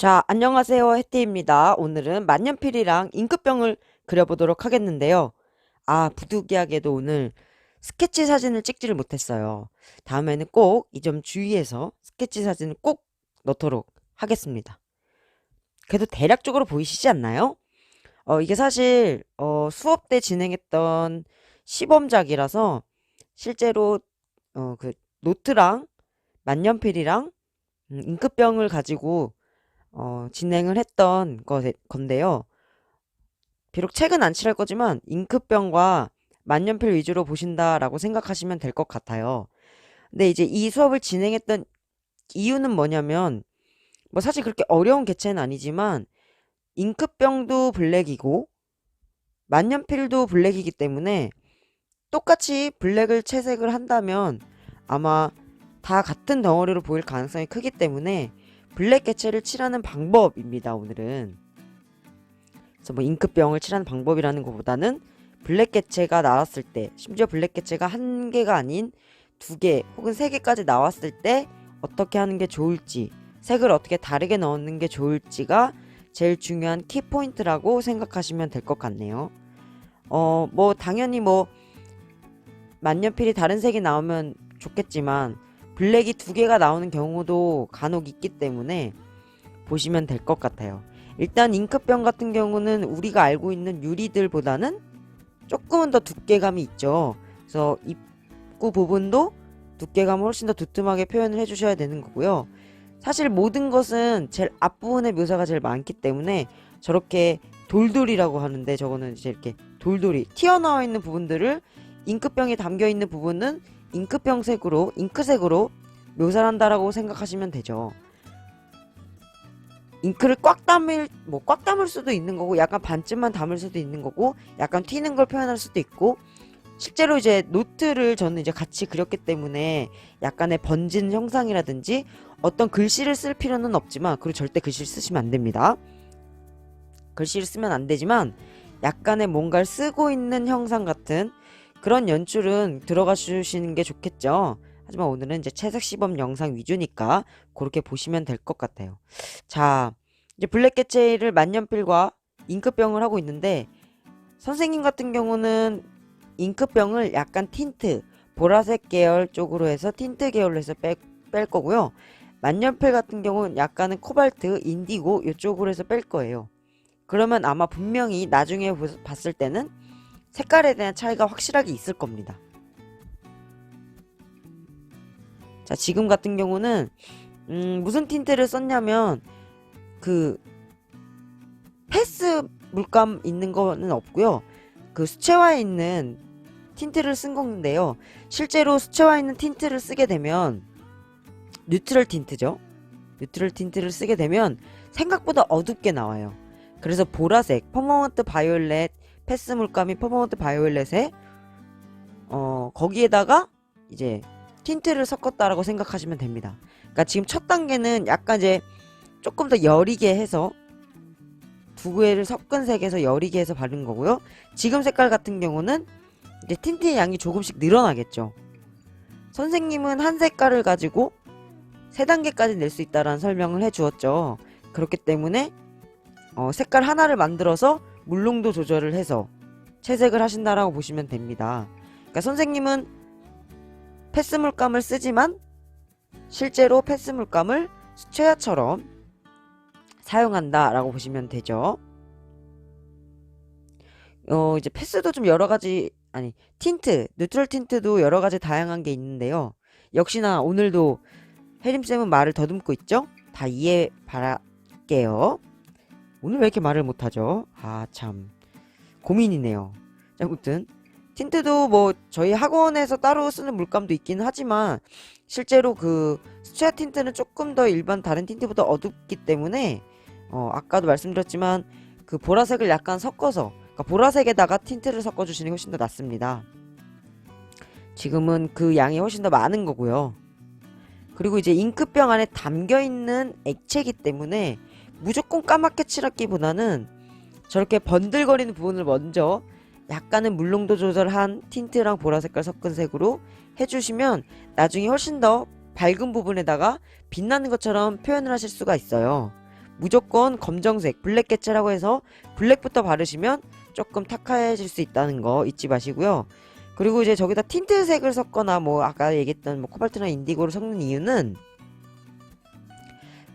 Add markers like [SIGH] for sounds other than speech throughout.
자, 안녕하세요. 혜태입니다. 오늘은 만년필이랑 잉크병을 그려보도록 하겠는데요. 아, 부득이하게도 오늘 스케치 사진을 찍지를 못했어요. 다음에는 꼭 이 점 주의해서 스케치 사진을 꼭 넣도록 하겠습니다. 그래도 대략적으로 보이시지 않나요? 어, 이게 사실 어, 수업 때 진행했던 시범작이라서 실제로 어, 그 노트랑 만년필이랑 음, 잉크병을 가지고 어, 진행을 했던 거, 건데요. 비록 책은 안 칠할 거지만 잉크병과 만년필 위주로 보신다라고 생각하시면 될 것 같아요. 근데 이제 이 수업을 진행했던 이유는 뭐냐면 뭐 사실 그렇게 어려운 개체는 아니지만 잉크병도 블랙이고 만년필도 블랙이기 때문에 똑같이 블랙을 채색을 한다면 아마 다 같은 덩어리로 보일 가능성이 크기 때문에 블랙 개체를 칠하는 방법입니다. 오늘은 그래서 뭐 잉크병을 칠하는 방법이라는 것보다는 블랙 개체가 나왔을 때 심지어 블랙 개체가 한 개가 아닌 두 개 혹은 세 개까지 나왔을 때 어떻게 하는 게 좋을지 색을 어떻게 다르게 넣는 게 좋을지가 제일 중요한 키 포인트라고 생각하시면 될 것 같네요. 어, 뭐 당연히 뭐 만년필이 다른 색이 나오면 좋겠지만 블랙이 두 개가 나오는 경우도 간혹 있기 때문에 보시면 될 것 같아요. 일단 잉크병 같은 경우는 우리가 알고 있는 유리들보다는 조금은 더 두께감이 있죠. 그래서 입구 부분도 두께감을 훨씬 더 두툼하게 표현을 해주셔야 되는 거고요. 사실 모든 것은 제일 앞부분의 묘사가 제일 많기 때문에 저렇게 돌돌이라고 하는데 저거는 이제 이렇게 돌돌이 튀어나와 있는 부분들을 잉크병이 담겨 있는 부분은 잉크병색으로 잉크색으로 묘사를 한다라고 생각하시면 되죠. 잉크를 꽉 담을 뭐 꽉 담을 수도 있는 거고 약간 반쯤만 담을 수도 있는 거고 약간 튀는 걸 표현할 수도 있고 실제로 이제 노트를 저는 이제 같이 그렸기 때문에 약간의 번진 형상이라든지 어떤 글씨를 쓸 필요는 없지만 그리고 절대 글씨를 쓰시면 안 됩니다. 글씨를 쓰면 안 되지만 약간의 뭔가를 쓰고 있는 형상 같은 그런 연출은 들어가 주시는 게 좋겠죠. 하지만 오늘은 이제 채색 시범 영상 위주니까 그렇게 보시면 될 것 같아요. 자, 이제 블랙 개체를 만년필과 잉크병을 하고 있는데 선생님 같은 경우는 잉크병을 약간 틴트, 보라색 계열 쪽으로 해서 틴트 계열로 해서 뺄, 뺄 거고요. 만년필 같은 경우는 약간은 코발트, 인디고 이쪽으로 해서 뺄 거예요. 그러면 아마 분명히 나중에 봤을 때는 색깔에 대한 차이가 확실하게 있을 겁니다. 자, 지금 같은 경우는 음, 무슨 틴트를 썼냐면 그 패스 물감 있는 거는 없고요. 그 수채화에 있는 틴트를 쓴 건데요. 실제로 수채화에 있는 틴트를 쓰게 되면 뉴트럴 틴트죠. 뉴트럴 틴트를 쓰게 되면 생각보다 어둡게 나와요. 그래서 보라색, 퍼머먼트 바이올렛 패스 물감이 퍼머먼트 바이올렛에 어 거기에다가 이제 틴트를 섞었다라고 생각하시면 됩니다. 그러니까 지금 첫 단계는 약간 이제 조금 더 여리게 해서 두 개를 섞은 색에서 여리게 해서 바른 거고요. 지금 색깔 같은 경우는 이제 틴트의 양이 조금씩 늘어나겠죠. 선생님은 한 색깔을 가지고 세 단계까지 낼 수 있다라는 설명을 해 주었죠. 그렇기 때문에 어, 색깔 하나를 만들어서 물농도 조절을 해서 채색을 하신다라고 보시면 됩니다. 그러니까 선생님은 패스 물감을 쓰지만 실제로 패스 물감을 수채화처럼 사용한다라고 보시면 되죠. 어, 이제 패스도 좀 여러 가지 아니 틴트, 뉴트럴 틴트도 여러 가지 다양한 게 있는데요. 역시나 오늘도 혜림 쌤은 말을 더듬고 있죠? 다 이해 바랄게요. 오늘 왜 이렇게 말을 못하죠? 아, 참. 고민이네요. 자, 아무튼, 틴트도 뭐, 저희 학원에서 따로 쓰는 물감도 있기는 하지만, 실제로 그, 수채화 틴트는 조금 더 일반 다른 틴트보다 어둡기 때문에, 어, 아까도 말씀드렸지만, 그 보라색을 약간 섞어서, 그러니까 보라색에다가 틴트를 섞어 주시는 게 훨씬 더 낫습니다. 지금은 그 양이 훨씬 더 많은 거고요. 그리고 이제 잉크병 안에 담겨 있는 액체이기 때문에, 무조건 까맣게 칠하기보다는 저렇게 번들거리는 부분을 먼저 약간은 물농도 조절한 틴트랑 보라색깔 섞은 색으로 해주시면 나중에 훨씬 더 밝은 부분에다가 빛나는 것처럼 표현을 하실 수가 있어요. 무조건 검정색 블랙 개체라고 해서 블랙부터 바르시면 조금 탁해질 수 있다는 거 잊지 마시고요. 그리고 이제 저기다 틴트색을 섞거나 뭐 아까 얘기했던 뭐 코발트나 인디고를 섞는 이유는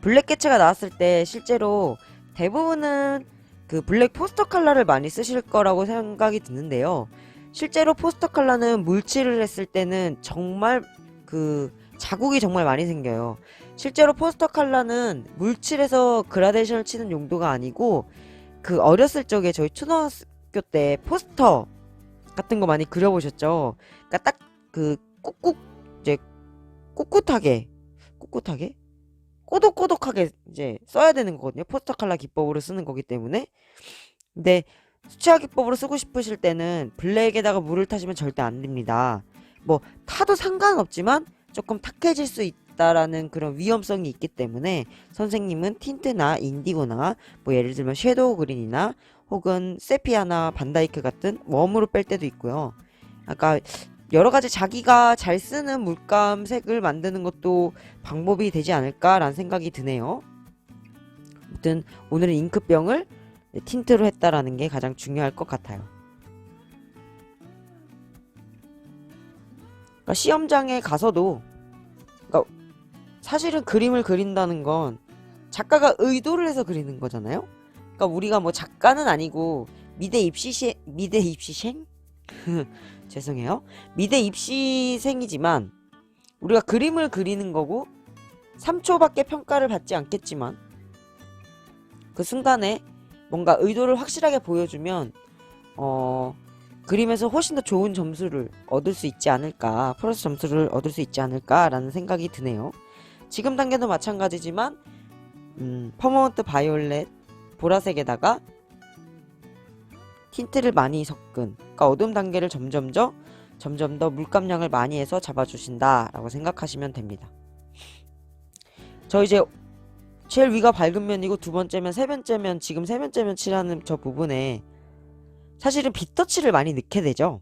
블랙 개체가 나왔을 때 실제로 대부분은 그 블랙 포스터 컬러를 많이 쓰실 거라고 생각이 드는데요. 실제로 포스터 컬러는 물칠을 했을 때는 정말 그 자국이 정말 많이 생겨요. 실제로 포스터 컬러는 물칠해서 그라데이션을 치는 용도가 아니고 그 어렸을 적에 저희 초등학교 때 포스터 같은 거 많이 그려보셨죠? 그러니까 딱 그 꾹꾹 이제 꿋꿋하게 꿋꿋하게 꼬독꼬독하게 이제 써야 되는 거거든요. 포스터 컬러 기법으로 쓰는 거기 때문에. 근데 수채화 기법으로 쓰고 싶으실 때는 블랙에다가 물을 타시면 절대 안 됩니다. 뭐 타도 상관없지만 조금 탁해질 수 있다라는 그런 위험성이 있기 때문에 선생님은 틴트나 인디고나 뭐 예를 들면 섀도우 그린이나 혹은 세피아나 반다이크 같은 웜으로 뺄 때도 있고요. 아까 여러 가지 자기가 잘 쓰는 물감 색을 만드는 것도 방법이 되지 않을까라는 생각이 드네요. 아무튼 오늘은 잉크병을 틴트로 했다라는 게 가장 중요할 것 같아요. 그러니까 시험장에 가서도 그러니까 사실은 그림을 그린다는 건 작가가 의도를 해서 그리는 거잖아요. 그러니까 우리가 뭐 작가는 아니고 미대 입시시 미대 입시생 [LAUGHS] 죄송해요. 미대 입시생이지만 우리가 그림을 그리는 거고 3초밖에 평가를 받지 않겠지만 그 순간에 뭔가 의도를 확실하게 보여주면 어 그림에서 훨씬 더 좋은 점수를 얻을 수 있지 않을까 플러스 점수를 얻을 수 있지 않을까라는 생각이 드네요. 지금 단계도 마찬가지지만 음, 퍼머먼트 바이올렛 보라색에다가 틴트를 많이 섞은 그러니까 어둠 단계를 점점 더 점점 더 물감량을 많이 해서 잡아주신다라고 생각하시면 됩니다. 저 이제 제일 위가 밝은 면이고 두 번째 면 세 번째 면 지금 세 번째 면 칠하는 저 부분에 사실은 빗터치를 많이 넣게 되죠.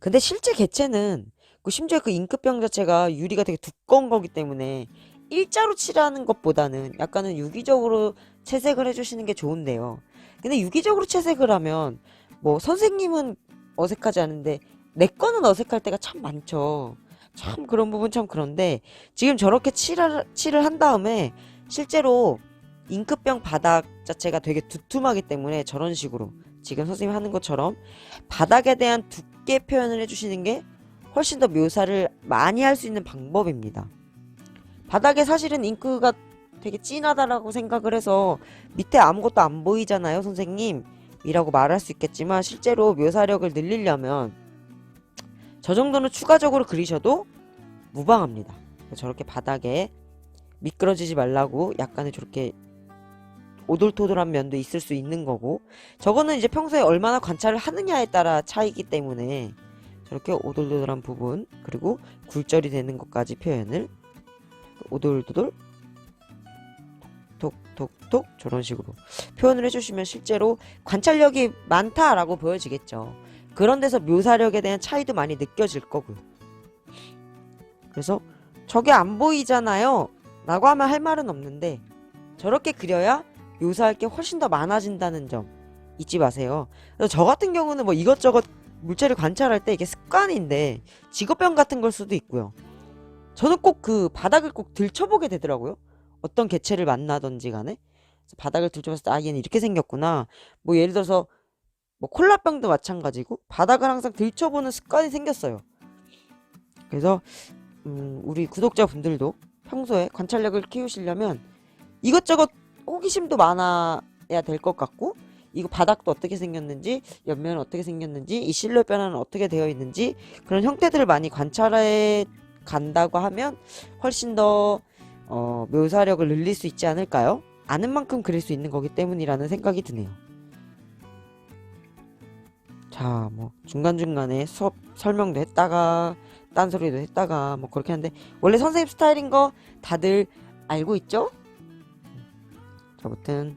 근데 실제 개체는 그 심지어 그 잉크병 자체가 유리가 되게 두꺼운 거기 때문에 일자로 칠하는 것보다는 약간은 유기적으로 채색을 해주시는 게 좋은데요. 근데 유기적으로 채색을 하면 뭐 선생님은 어색하지 않은데 내 거는 어색할 때가 참 많죠. 참 그런 부분 참 그런데 지금 저렇게 칠을, 칠을 한 다음에 실제로 잉크병 바닥 자체가 되게 두툼하기 때문에 저런 식으로 지금 선생님 하는 것처럼 바닥에 대한 두께 표현을 해주시는 게 훨씬 더 묘사를 많이 할 수 있는 방법입니다. 바닥에 사실은 잉크가 되게 진하다라고 생각을 해서 밑에 아무것도 안 보이잖아요, 선생님. 이라고 말할 수 있겠지만 실제로 묘사력을 늘리려면 저 정도는 추가적으로 그리셔도 무방합니다. 저렇게 바닥에 미끄러지지 말라고 약간의 저렇게 오돌토돌한 면도 있을 수 있는 거고 저거는 이제 평소에 얼마나 관찰을 하느냐에 따라 차이기 때문에 저렇게 오돌도돌한 부분 그리고 굴절이 되는 것까지 표현을 오돌도돌 톡톡톡 저런 식으로 표현을 해주시면 실제로 관찰력이 많다라고 보여지겠죠. 그런 데서 묘사력에 대한 차이도 많이 느껴질 거고요. 그래서 저게 안 보이잖아요. 라고 하면 할 말은 없는데 저렇게 그려야 묘사할 게 훨씬 더 많아진다는 점 잊지 마세요. 저 같은 경우는 뭐 이것저것 물체를 관찰할 때 이게 습관인데 직업병 같은 걸 수도 있고요. 저는 꼭 그 바닥을 꼭 들춰보게 되더라고요. 어떤 개체를 만나든지 간에 바닥을 들춰봤을 때 아 얘는 이렇게 생겼구나. 뭐 예를 들어서 뭐 콜라병도 마찬가지고 바닥을 항상 들춰보는 습관이 생겼어요. 그래서 음, 우리 구독자분들도 평소에 관찰력을 키우시려면 이것저것 호기심도 많아야 될 것 같고 이거 바닥도 어떻게 생겼는지 옆면은 어떻게 생겼는지 이 실루엣 변화는 어떻게 되어 있는지 그런 형태들을 많이 관찰해 간다고 하면 훨씬 더 어, 묘사력을 늘릴 수 있지 않을까요? 아는 만큼 그릴 수 있는 거기 때문이라는 생각이 드네요. 자, 뭐 중간중간에 수업 설명도 했다가 딴소리도 했다가 뭐 그렇게 하는데 원래 선생님 스타일인 거 다들 알고 있죠? 자, 아무튼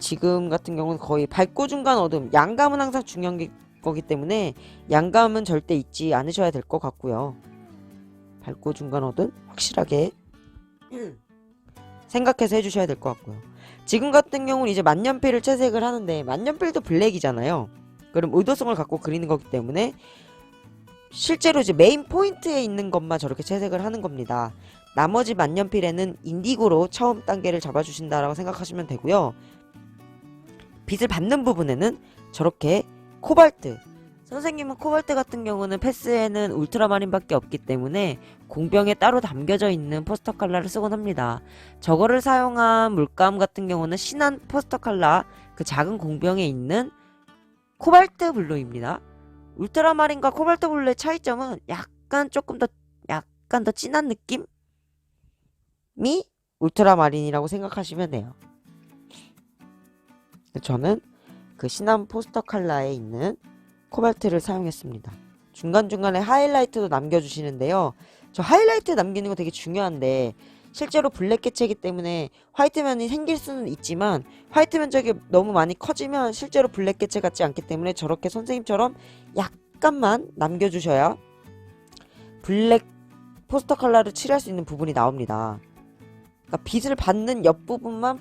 지금 같은 경우는 거의 밝고 중간 어둠 양감은 항상 중요한 게- 거기 때문에 양감은 절대 잊지 않으셔야 될 것 같고요. 밝고 중간 어둠 확실하게 생각해서 해주셔야 될 것 같고요. 지금 같은 경우는 이제 만년필을 채색을 하는데 만년필도 블랙이잖아요. 그럼 의도성을 갖고 그리는 거기 때문에 실제로 이제 메인 포인트에 있는 것만 저렇게 채색을 하는 겁니다. 나머지 만년필에는 인디고로 처음 단계를 잡아주신다라고 생각하시면 되고요. 빛을 받는 부분에는 저렇게 코발트 선생님은 코발트 같은 경우는 패스에는 울트라마린밖에 없기 때문에 공병에 따로 담겨져 있는 포스터 칼라를 쓰곤 합니다. 저거를 사용한 물감 같은 경우는 신한 포스터 칼라 그 작은 공병에 있는 코발트 블루입니다. 울트라마린과 코발트 블루의 차이점은 약간 조금 더 약간 더 진한 느낌이 울트라마린이라고 생각하시면 돼요. 저는 그 신한 포스터 칼라에 있는 코발트를 사용했습니다. 중간중간에 하이라이트도 남겨주시는데요. 저 하이라이트 남기는 거 되게 중요한데 실제로 블랙 개체이기 때문에 화이트 면이 생길 수는 있지만 화이트 면적이 너무 많이 커지면 실제로 블랙 개체 같지 않기 때문에 저렇게 선생님처럼 약간만 남겨주셔야 블랙 포스터 컬러를 칠할 수 있는 부분이 나옵니다. 그러니까 빛을 받는 옆부분만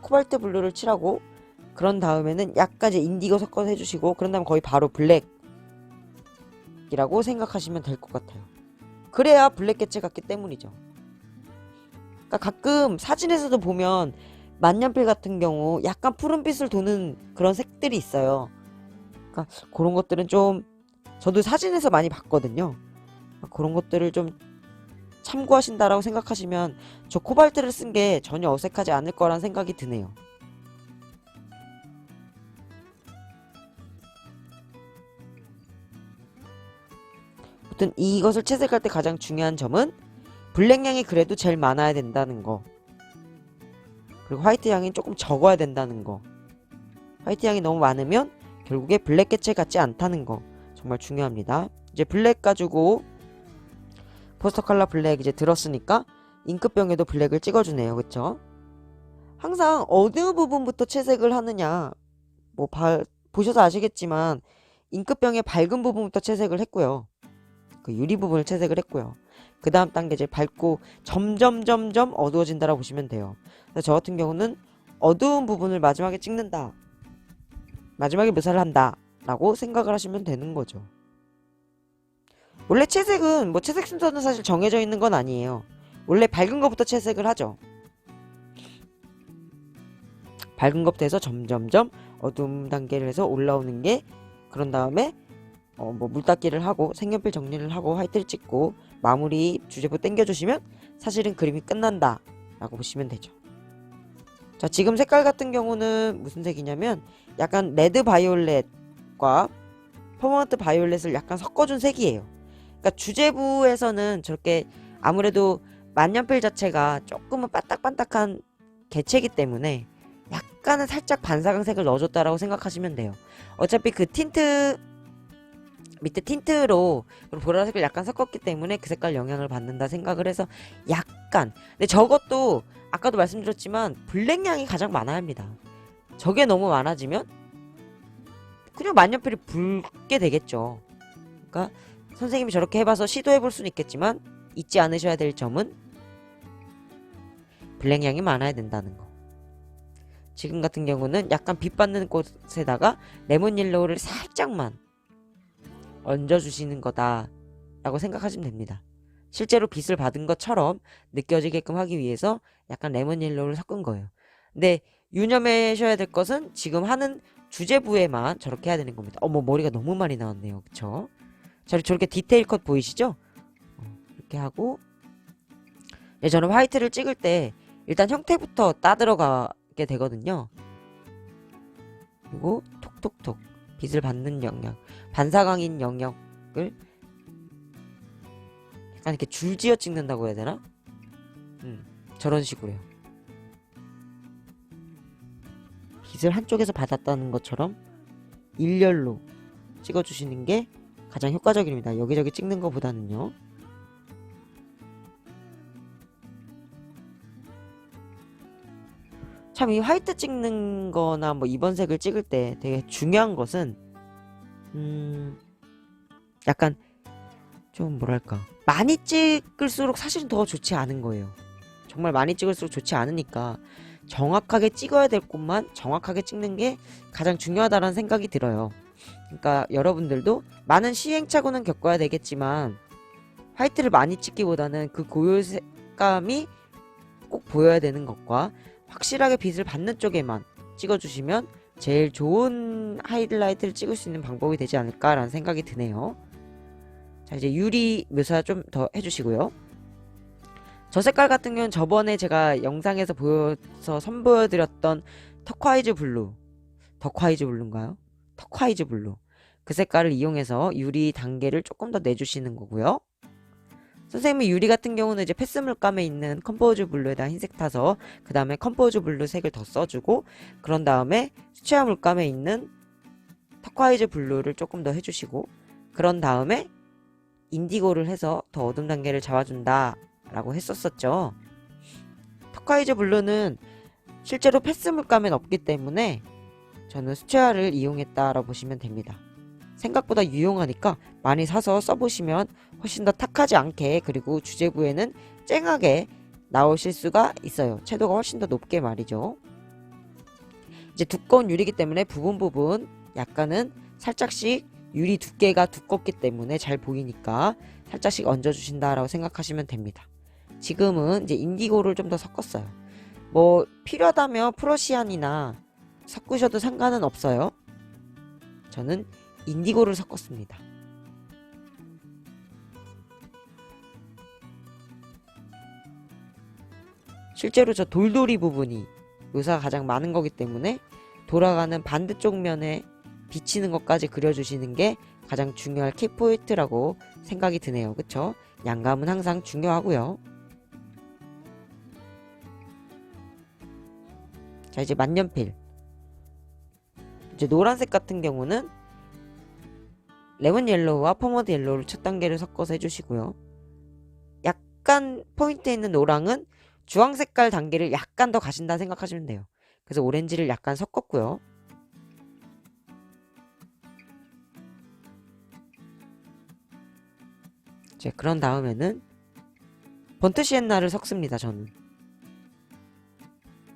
코발트 블루를 칠하고 그런 다음에는 약간 이제 인디고 섞어서 해주시고 그런 다음 거의 바로 블랙이라고 생각하시면 될 것 같아요. 그래야 블랙 개체 같기 때문이죠. 그러니까 가끔 사진에서도 보면 만년필 같은 경우 약간 푸른빛을 도는 그런 색들이 있어요. 그러니까 그런 것들은 좀 저도 사진에서 많이 봤거든요. 그러니까 그런 것들을 좀 참고하신다라고 생각하시면 저 코발트를 쓴 게 전혀 어색하지 않을 거란 생각이 드네요. 아무튼 이것을 채색할 때 가장 중요한 점은 블랙 양이 그래도 제일 많아야 된다는 거. 그리고 화이트 양이 조금 적어야 된다는 거. 화이트 양이 너무 많으면 결국에 블랙 개체 같지 않다는 거. 정말 중요합니다. 이제 블랙 가지고 포스터 컬러 블랙 이제 들었으니까 잉크병에도 블랙을 찍어주네요. 그쵸? 항상 어느 부분부터 채색을 하느냐. 뭐 바, 보셔서 아시겠지만 잉크병의 밝은 부분부터 채색을 했고요. 그 유리 부분을 채색을 했고요. 그 다음 단계 이제 밝고 점점 점점 어두워진다라고 보시면 돼요. 저 같은 경우는 어두운 부분을 마지막에 찍는다. 마지막에 묘사를 한다. 라고 생각을 하시면 되는 거죠. 원래 채색은 뭐 채색 순서는 사실 정해져 있는 건 아니에요. 원래 밝은 것부터 채색을 하죠. 밝은 것부터 해서 점점점 어두움 단계를 해서 올라오는 게 그런 다음에 어, 뭐 물닦기를 하고 색연필 정리를 하고 화이트를 찍고 마무리 주제부 땡겨주시면 사실은 그림이 끝난다 라고 보시면 되죠. 자 지금 색깔 같은 경우는 무슨 색이냐면 약간 레드 바이올렛과 퍼머넌트 바이올렛을 약간 섞어준 색이에요. 그러니까 주제부에서는 저렇게 아무래도 만년필 자체가 조금은 반딱반딱한 개체이기 때문에 약간은 살짝 반사광색을 넣어줬다라고 생각하시면 돼요. 어차피 그 틴트 밑에 틴트로 보라색을 약간 섞었기 때문에 그 색깔 영향을 받는다 생각을 해서 약간. 근데 저것도 아까도 말씀드렸지만 블랙량이 가장 많아야 합니다. 저게 너무 많아지면 그냥 만년필이 붉게 되겠죠. 그러니까 선생님이 저렇게 해봐서 시도해볼 수는 있겠지만 잊지 않으셔야 될 점은 블랙량이 많아야 된다는 거. 지금 같은 경우는 약간 빛 받는 곳에다가 레몬 옐로우를 살짝만 얹어주시는 거다 라고 생각하시면 됩니다. 실제로 빛을 받은 것처럼 느껴지게끔 하기 위해서 약간 레몬 옐로우를 섞은 거예요. 근데 유념하셔야 될 것은 지금 하는 주제부에만 저렇게 해야 되는 겁니다. 어머 머리가 너무 많이 나왔네요. 그쵸? 저렇게 디테일 컷 보이시죠? 어, 이렇게 하고 네, 저는 화이트를 찍을 때 일단 형태부터 따 들어가게 되거든요. 그리고 톡톡톡 빛을 받는 영역 반사광인 영역을 약간 이렇게 줄지어 찍는다고 해야 되나? 음, 저런 식으로요. 빛을 한쪽에서 받았다는 것처럼 일렬로 찍어주시는 게 가장 효과적입니다. 여기저기 찍는 것보다는요. 참 이 화이트 찍는 거나 뭐 이번 색을 찍을 때 되게 중요한 것은 음, 약간 좀 뭐랄까 많이 찍을수록 사실은 더 좋지 않은 거예요. 정말 많이 찍을수록 좋지 않으니까 정확하게 찍어야 될 곳만 정확하게 찍는 게 가장 중요하다는 생각이 들어요. 그러니까 여러분들도 많은 시행착오는 겪어야 되겠지만 화이트를 많이 찍기보다는 그 고요색감이 꼭 보여야 되는 것과 확실하게 빛을 받는 쪽에만 찍어주시면 제일 좋은 하이라이트를 찍을 수 있는 방법이 되지 않을까라는 생각이 드네요. 자 이제 유리 묘사 좀 더 해주시고요. 저 색깔 같은 경우는 저번에 제가 영상에서 보여서 선보여드렸던 터콰이즈 블루 더콰이즈 블루인가요? 터콰이즈 블루 그 색깔을 이용해서 유리 단계를 조금 더 내주시는 거고요. 선생님이 유리 같은 경우는 이제 패스 물감에 있는 컴포즈 블루에다 흰색 타서 그 다음에 컴포즈 블루 색을 더 써주고 그런 다음에 수채화 물감에 있는 터콰이즈 블루를 조금 더 해주시고 그런 다음에 인디고를 해서 더 어둠 단계를 잡아준다 라고 했었었죠. 터콰이즈 블루는 실제로 패스 물감엔 없기 때문에 저는 수채화를 이용했다라고 보시면 됩니다. 생각보다 유용하니까 많이 사서 써보시면 훨씬 더 탁하지 않게 그리고 주제부에는 쨍하게 나오실 수가 있어요. 채도가 훨씬 더 높게 말이죠. 이제 두꺼운 유리기 때문에 부분 부분 약간은 살짝씩 유리 두께가 두껍기 때문에 잘 보이니까 살짝씩 얹어주신다라고 생각하시면 됩니다. 지금은 이제 인디고를 좀 더 섞었어요. 뭐 필요하다면 프로시안이나 섞으셔도 상관은 없어요. 저는 인디고를 섞었습니다. 실제로 저 돌돌이 부분이 묘사가 가장 많은 거기 때문에 돌아가는 반대쪽 면에 비치는 것까지 그려주시는 게 가장 중요할 키포인트라고 생각이 드네요. 그쵸? 양감은 항상 중요하고요. 자 이제 만년필 이제 노란색 같은 경우는 레몬 옐로우와 포머드 옐로우를 첫 단계를 섞어서 해주시고요. 약간 포인트 있는 노랑은 주황 색깔 단계를 약간 더 가신다 생각하시면 돼요. 그래서 오렌지를 약간 섞었고요. 이제 그런 다음에는 번트 시엔나를 섞습니다. 저는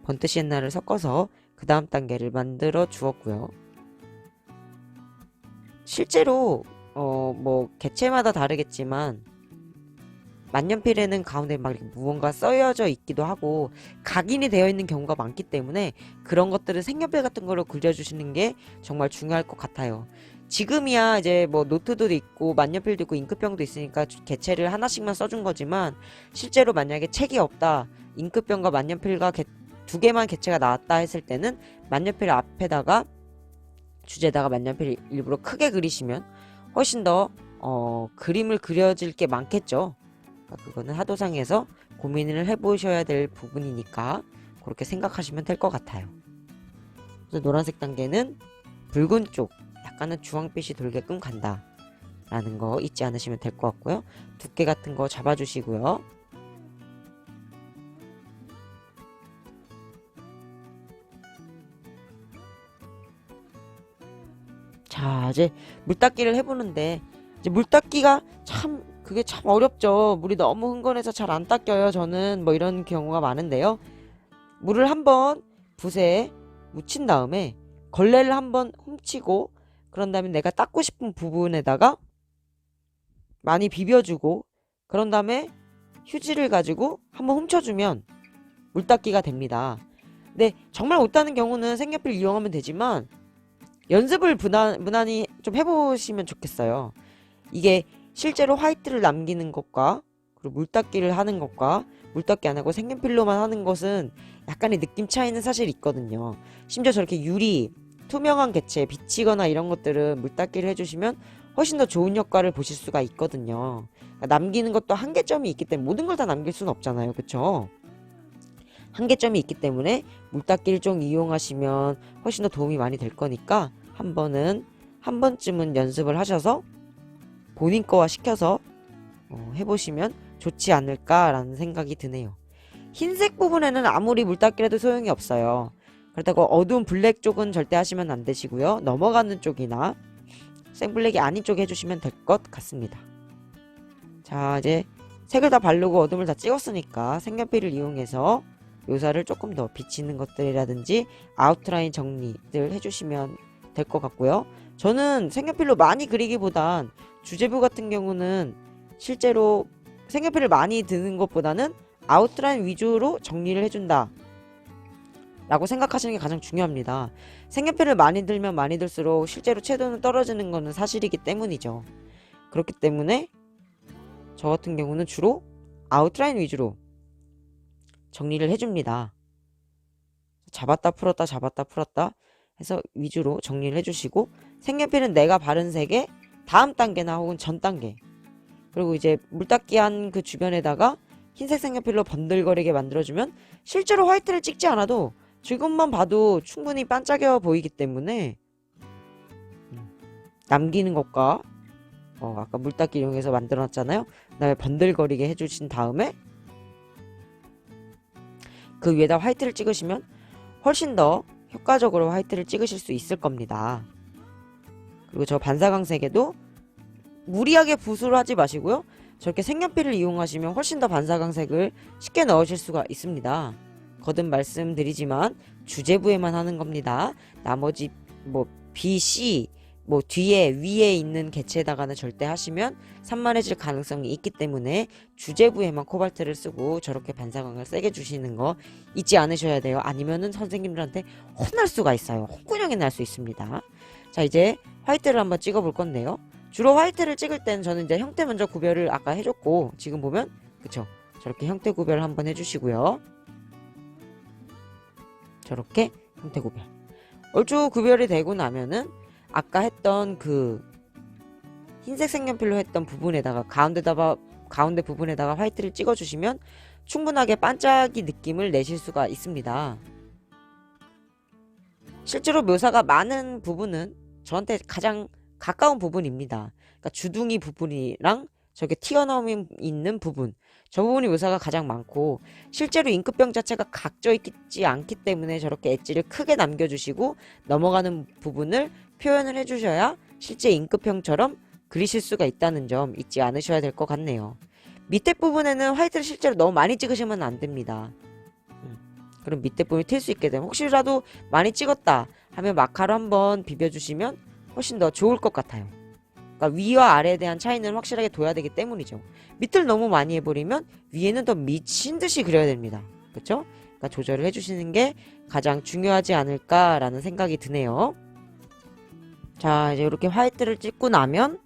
번트 시엔나를 섞어서 그 다음 단계를 만들어 주었고요. 실제로 어 뭐 개체마다 다르겠지만 만년필에는 가운데 막 무언가 써여져 있기도 하고 각인이 되어 있는 경우가 많기 때문에 그런 것들을 색연필 같은 거로 그려주시는 게 정말 중요할 것 같아요. 지금이야 이제 뭐 노트도 있고 만년필도 있고 잉크병도 있으니까 개체를 하나씩만 써준 거지만 실제로 만약에 책이 없다 잉크병과 만년필과 개, 두 개만 개체가 나왔다 했을 때는 만년필 앞에다가 주제다가 만년필 일부러 크게 그리시면 훨씬 더 어, 그림을 그려질 게 많겠죠. 그러니까 그거는 하도상에서 고민을 해보셔야 될 부분이니까 그렇게 생각하시면 될 것 같아요. 그래서 노란색 단계는 붉은 쪽 약간은 주황빛이 돌게끔 간다. 라는 거 잊지 않으시면 될 것 같고요. 두께 같은 거 잡아주시고요. 자, 이제 물닦기를 해보는데, 이제 물닦기가 참, 그게 참 어렵죠. 물이 너무 흥건해서 잘 안 닦여요. 저는 뭐 이런 경우가 많은데요. 물을 한번 붓에 묻힌 다음에 걸레를 한번 훔치고, 그런 다음에 내가 닦고 싶은 부분에다가 많이 비벼주고, 그런 다음에 휴지를 가지고 한번 훔쳐주면 물닦기가 됩니다. 근데 정말 못하는 경우는 색연필 이용하면 되지만, 연습을 무난, 무난히 좀 해보시면 좋겠어요. 이게 실제로 화이트를 남기는 것과 그리고 물닦기를 하는 것과 물닦기 안 하고 색연필로만 하는 것은 약간의 느낌 차이는 사실 있거든요. 심지어 저렇게 유리, 투명한 개체, 비치거나 이런 것들은 물닦기를 해주시면 훨씬 더 좋은 효과를 보실 수가 있거든요. 그러니까 남기는 것도 한계점이 있기 때문에 모든 걸 다 남길 수는 없잖아요. 그쵸? 한계점이 있기 때문에 물닦기를 좀 이용하시면 훨씬 더 도움이 많이 될 거니까 한 번은 한 번쯤은 연습을 하셔서 본인 거와 시켜서 어, 해보시면 좋지 않을까라는 생각이 드네요. 흰색 부분에는 아무리 물 닦기라도 소용이 없어요. 그렇다고 어두운 블랙 쪽은 절대 하시면 안 되시고요. 넘어가는 쪽이나 생블랙이 아닌 쪽에 해주시면 될 것 같습니다. 자 이제 색을 다 바르고 어둠을 다 찍었으니까 색연필을 이용해서 묘사를 조금 더 비치는 것들이라든지 아웃라인 정리들 해주시면 될 것 같고요. 저는 색연필로 많이 그리기보단 주제부 같은 경우는 실제로 색연필을 많이 드는 것보다는 아웃라인 위주로 정리를 해준다. 라고 생각하시는 게 가장 중요합니다. 색연필을 많이 들면 많이 들수록 실제로 채도는 떨어지는 것은 사실이기 때문이죠. 그렇기 때문에 저 같은 경우는 주로 아웃라인 위주로 정리를 해줍니다. 잡았다 풀었다 잡았다 풀었다 해서 위주로 정리를 해주시고 색연필은 내가 바른 색의 다음 단계나 혹은 전 단계 그리고 이제 물닦기 한 그 주변에다가 흰색 색연필로 번들거리게 만들어주면 실제로 화이트를 찍지 않아도 지금만 봐도 충분히 반짝여 보이기 때문에 음, 남기는 것과 어, 아까 물닦기 이용해서 만들어놨잖아요. 그다음에 번들거리게 해주신 다음에 그 위에다 화이트를 찍으시면 훨씬 더 효과적으로 화이트를 찍으실 수 있을 겁니다. 그리고 저 반사광색에도 무리하게 붓으로 하지 마시고요. 저렇게 색연필을 이용하시면 훨씬 더 반사광색을 쉽게 넣으실 수가 있습니다. 거듭 말씀드리지만 주제부에만 하는 겁니다. 나머지 뭐 B, C 뭐 뒤에 위에 있는 개체에다가는 절대 하시면 산만해질 가능성이 있기 때문에 주제부에만 코발트를 쓰고 저렇게 반사광을 세게 주시는 거 잊지 않으셔야 돼요. 아니면은 선생님들한테 혼날 수가 있어요. 홍군형이 날 수 있습니다. 자 이제 화이트를 한번 찍어 볼 건데요. 주로 화이트를 찍을 때는 저는 이제 형태 먼저 구별을 아까 해줬고 지금 보면 그쵸 저렇게 형태 구별을 한번 해주시고요. 저렇게 형태 구별. 얼추 구별이 되고 나면은 아까 했던 그 흰색 색연필로 했던 부분에다가 가운데다가 가운데 부분에다가 화이트를 찍어주시면 충분하게 반짝이 느낌을 내실 수가 있습니다. 실제로 묘사가 많은 부분은 저한테 가장 가까운 부분입니다. 그러니까 주둥이 부분이랑 저게 튀어나옴이 있는 부분 저 부분이 묘사가 가장 많고 실제로 잉크병 자체가 각져 있지 않기 때문에 저렇게 엣지를 크게 남겨주시고 넘어가는 부분을 표현을 해주셔야 실제 잉크병처럼 그리실 수가 있다는 점 잊지 않으셔야 될 것 같네요. 밑에 부분에는 화이트를 실제로 너무 많이 찍으시면 안 됩니다. 음, 그럼 밑에 부분이 튈 수 있게 되면 혹시라도 많이 찍었다 하면 마카로 한번 비벼주시면 훨씬 더 좋을 것 같아요. 그러니까 위와 아래에 대한 차이는 확실하게 둬야 되기 때문이죠. 밑을 너무 많이 해버리면 위에는 더 미친 듯이 그려야 됩니다. 그렇죠? 그러니까 조절을 해주시는 게 가장 중요하지 않을까라는 생각이 드네요. 자 이제 이렇게 화이트를 찍고 나면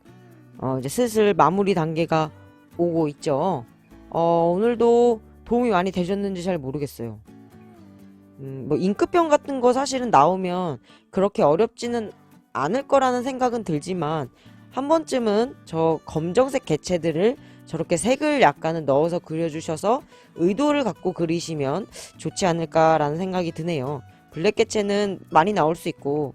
어, 이제 슬슬 마무리 단계가 오고 있죠. 어, 오늘도 도움이 많이 되셨는지 잘 모르겠어요. 음, 뭐 잉크병 같은 거 사실은 나오면 그렇게 어렵지는 않을 거라는 생각은 들지만 한 번쯤은 저 검정색 개체들을 저렇게 색을 약간은 넣어서 그려주셔서 의도를 갖고 그리시면 좋지 않을까라는 생각이 드네요. 블랙 개체는 많이 나올 수 있고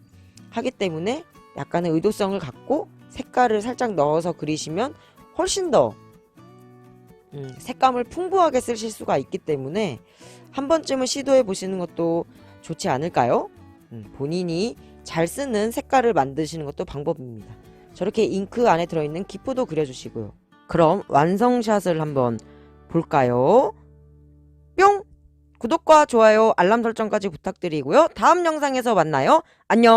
하기 때문에 약간의 의도성을 갖고 색깔을 살짝 넣어서 그리시면 훨씬 더 음, 색감을 풍부하게 쓰실 수가 있기 때문에 한 번쯤은 시도해 보시는 것도 좋지 않을까요? 음, 본인이 잘 쓰는 색깔을 만드시는 것도 방법입니다. 저렇게 잉크 안에 들어있는 기포도 그려주시고요. 그럼 완성샷을 한번 볼까요? 뿅! 구독과 좋아요, 알람 설정까지 부탁드리고요. 다음 영상에서 만나요. 안녕!